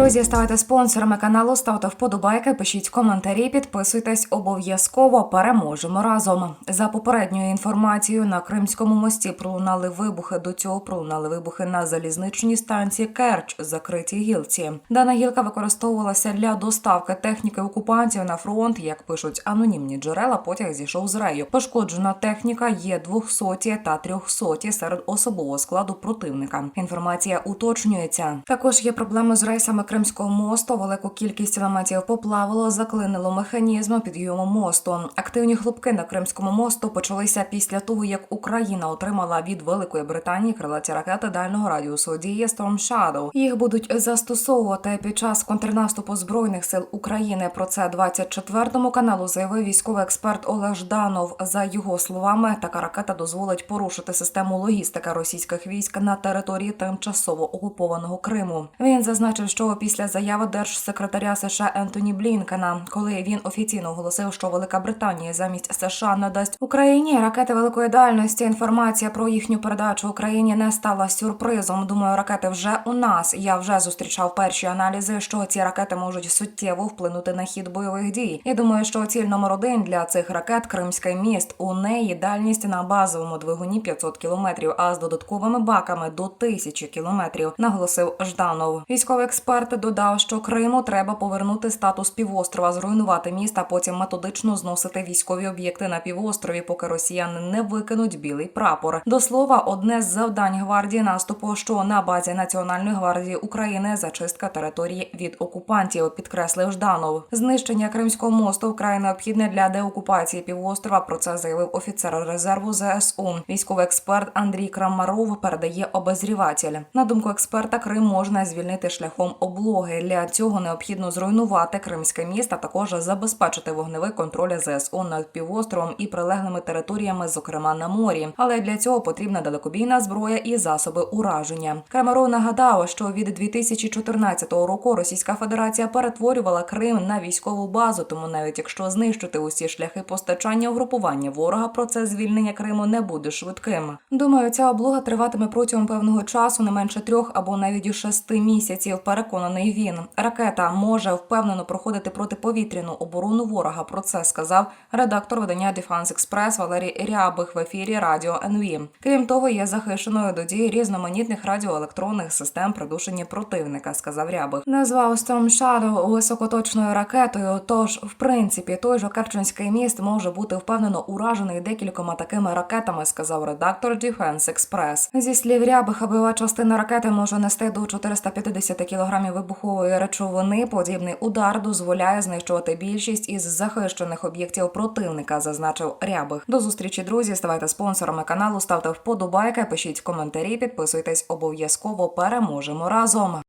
Друзі, ставайте спонсорами каналу, ставте вподобайки, пишіть коментарі, підписуйтесь обов'язково. Переможемо разом. За попередньою інформацією на Кримському мості пролунали вибухи. До цього пролунали вибухи на залізничній станції Керч, закритій гілці. Дана гілка використовувалася для доставки техніки окупантів на фронт. Як пишуть анонімні джерела, потяг зійшов з рею. Пошкоджена техніка є 200 та 300 серед особового складу противника. Інформація уточнюється. Також є проблеми з рейсами Кримського мосту. Велику кількість елементів поплавило, заклинило механізм підйому мосту. Активні хлопки на Кримському мосту почалися після того, як Україна отримала від Великої Британії крилаті ракети дальнього радіусу дії Storm Shadow. Їх будуть застосовувати під час контрнаступу збройних сил України. Про це 24 каналу заявив військовий експерт Олег Жданов. За його словами, така ракета дозволить порушити систему логістики російських військ на території тимчасово окупованого Криму. Він зазначив, що після заяви держсекретаря США Ентоні Блінкена, коли він офіційно оголосив, що Велика Британія замість США надасть Україні ракети великої дальності. Інформація про їхню передачу Україні не стала сюрпризом. Думаю, ракети вже у нас. Я вже зустрічав перші аналізи, що ці ракети можуть суттєво вплинути на хід бойових дій. Я думаю, що ціль номер один для цих ракет Кримський міст. У неї дальність на базовому двигуні 500 кілометрів, а з додатковими баками до 1000 кілометрів. Наголосив Жданов. Військовий експерт додав, що Криму треба повернути статус півострова, зруйнувати міст, а потім методично зносити військові об'єкти на півострові, поки росіяни не викинуть білий прапор. До слова, одне з завдань гвардії наступу, що на базі Національної гвардії України зачистка території від окупантів, підкреслив Жданов. Знищення Кримського мосту вкрай необхідне для деокупації півострова. Про це заявив офіцер резерву ЗСУ. Військовий експерт Андрій Крамаров передає обозріватель. На думку експерта, Крим можна звільнити шляхом облоги. Для цього необхідно зруйнувати Кримське місто, також забезпечити вогневий контроль ЗСУ над півостровом і прилеглими територіями, зокрема на морі. Але для цього потрібна далекобійна зброя і засоби ураження. Крамаров нагадав, що від 2014 року Російська Федерація перетворювала Крим на військову базу. Тому навіть якщо знищити усі шляхи постачання угрупування ворога, процес звільнення Криму не буде швидким. Думаю, ця облога триватиме протягом певного часу, не менше трьох або навіть шести місяців. Переконаний він. Ракета може впевнено проходити протиповітряну оборону ворога. Про це сказав редактор видання Defense Express Валерій Рябих в ефірі Радіо НВ. Крім того, є захищеною до дії різноманітних радіоелектронних систем придушення противника, сказав Рябих. Назвав Storm Shadow високоточною ракетою. Тож, в принципі, той же Керченський міст може бути впевнено уражений декількома такими ракетами, сказав редактор Defense Express. Зі слів Рябиха, бойова частина ракети може нести до 450 кілограмів вибухової речовини. Подібний удар дозволяє знищувати більшість із захищених об'єктів противника, зазначив Рябих. До зустрічі, друзі. Ставайте спонсорами каналу, ставте вподобайки, пишіть коментарі, підписуйтесь обов'язково. Переможемо разом.